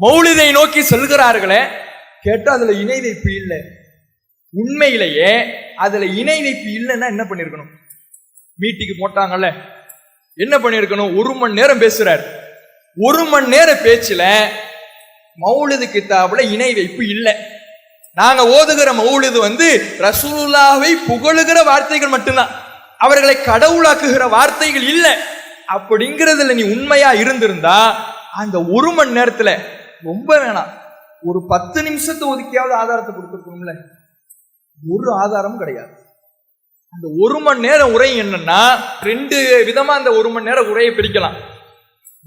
மௌலிதை நோக்கி செல்கிறார்களே கேட்டால் அதுல இணை வைப்பு இல்லை. உண்மையிலேயே அதுல இணை வைப்பு இல்லைன்னா என்ன பண்ணிருக்கணும்? மீட்டிக்கு போட்டாங்கல்ல என்ன பண்ணிருக்கணும்? ஒரு மணி நேரம் பேசுறாரு. ஒரு மணி நேர பேச்சுல மௌலிது கித்தாபுல இணை வைப்பு இல்லை. நாங்க ஓதுகிற மௌலிது வந்து ரசூலுல்லாவை புகழுகிற வார்த்தைகள் மட்டும்தான். அவர்களை கடவுளாக்குகிற வார்த்தைகள் இல்லை. அப்படிங்கிறதுல நீ உண்மையா இருந்திருந்தா அந்த ஒரு மணி நேரத்துல ரொம்ப வேணாம். ஒரு பத்து நிமிஷத்தை ஒதுக்கியாவது ஆதாரத்தை கொடுத்துருக்கணும்ல. ஒரு ஆதாரமும் கிடையாது. அந்த ஒரு மணி நேரம் உரை என்னன்னா ரெண்டு விதமா அந்த ஒரு மணி நேரம் உரையை பிரிக்கலாம்.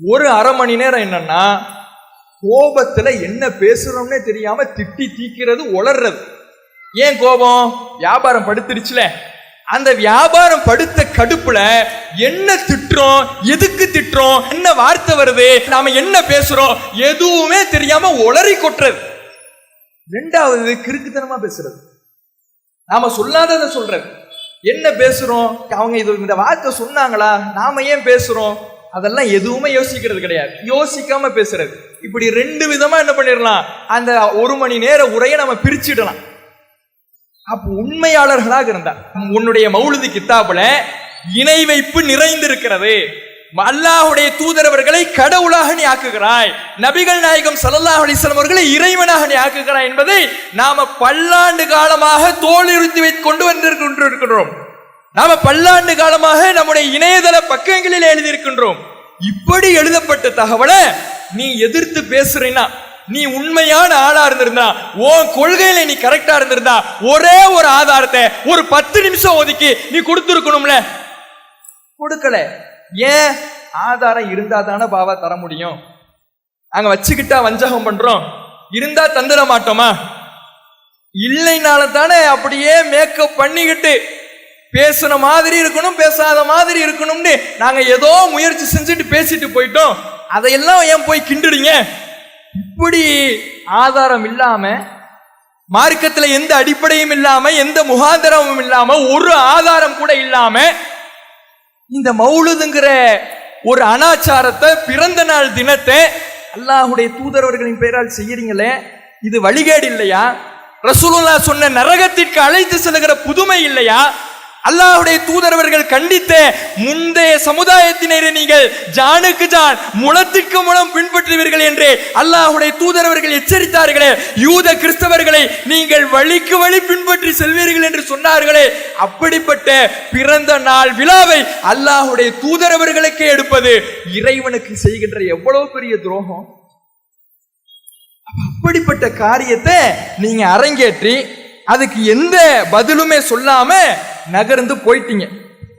ஒரு அரை மணி நேரம் என்னன்னா கோபத்துல என்ன பேசுறோம்னே தெரியாம திட்டி தீக்கிறது உளர்றது. ஏன் கோபம்? வியாபாரம் படுத்துருச்சுல. அந்த வியாபாரம் படுத்த கடுப்புல என்ன திட்டுறோம் எதுக்கு திட்டுறோம் என்ன வார்த்தை வருது நாம என்ன பேசுறோம் எதுவுமே தெரியாம உளறி கொட்டுறது. ரெண்டாவது கிறுக்குத்தனமா பேசுறது. நாம சொல்லாததை சொல்றது. என்ன பேசுறோம்? அவங்க இது இந்த வார்த்தை சொன்னாங்களா? நாம ஏன் பேசுறோம்? அதெல்லாம் எதுவுமே யோசிக்கிறது கிடையாது. யோசிக்காம பேசுறது. இப்படி ரெண்டு விதமா என்ன பண்ணிடலாம்? அந்த ஒரு மணி நேர உரையை நம்ம பிரிச்சிடலாம். அப்போ உண்மையாளர்களாக இருந்தார். உன்னுடைய மௌலுதி கித்தாபுல இணை வைப்பு நிறைந்திருக்கிறது அல்லாஹுடைய தூதரவர்களை கடவுளாக நீ ஆக்குகிறாய். நபிகள் நாயகம் சல்லாஹ் அலிஸ்லாம் அவர்களை இறைவனாக நீ ஆக்குகிறாய் என்பதை நாம பல்லாண்டு காலமாக தோலிறுத்தி வைத்துக் கொண்டு வந்திருக்கின்றோம். நாம பல்லாண்டு காலமாக நம்முடைய இணையதள பக்கங்களில் எழுதியிருக்கின்றோம். இப்படி எழுதப்பட்ட தகவலை நீ எதிர்த்து பேசுறீன்னா நீ உண்மையான ஆளா இருந்திருந்தா உன் கொள்கையில நீ கரெக்டா இருந்திருந்தா ஒரே ஒரு ஆதாரத்தை ஒரு பத்து நிமிஷம் ஒதுக்கி நீ கொடுத்துருக்கணும்ல? கொடுக்கல. ஏன்? ஆதாரம் இருந்தா தானே பாவா தர முடியும். அங்க வச்சுக்கிட்டா வஞ்சகம் பண்றோம். இருந்தா தந்துட மாட்டோமா? இல்லைனால தானே அப்படியே மேக்கப் பண்ணிக்கிட்டு பேசுன மாதிரி இருக்கணும் பேசாத மாதிரி இருக்கணும்னு நாங்க ஏதோ முயற்சி செஞ்சுட்டு பேசிட்டு போயிட்டோம். அதையெல்லாம் ஏன் போய் கிண்டுறீங்க? இப்படி ஆதாரம் இல்லாம மார்க்கத்துல எந்த அடிப்படையும் இல்லாம எந்த முகாந்திரமும் இல்லாம ஒரு ஆதாரம் கூட இல்லாம இந்த மௌலுதுங்கிற ஒரு அனாச்சாரத்தை பிறந்த நாள் தினத்தை அல்லாஹுடைய தூதரவர்களின் பெயரால் செய்யறீங்களே இது வழிகேடு இல்லையா? ரசூலுல்லா சொன்ன நரகத்திற்கு அழைத்து செல்கிற புதுமை இல்லையா? அல்லாஹுடைய தூதரவர்கள் கண்டித்த முந்தைய சமுதாயத்தினரை நீங்கள் ஜானுக்கு ஜான் முளத்துக்கு முளம் பின்பற்றுவீர்கள் என்று அல்லாஹுடைய தூதரவர்கள் எச்சரித்தார்களே. யூத கிறிஸ்தவர்களை நீங்கள் வழிக்கு வழி பின்பற்றி செல்வீர்கள் என்று சொன்னார்களே. அப்படிப்பட்ட பிறந்த நாள் விழாவை அல்லாஹுடைய தூதரவர்களுக்கே எடுப்பது இறைவனுக்கு செய்கின்ற எவ்வளவு பெரிய துரோகம்? அப்படிப்பட்ட காரியத்தை நீங்க அரங்கேற்றி அதுக்கு எந்த பதிலுமே சொல்லாம நகர்ந்து போயிட்டீங்க.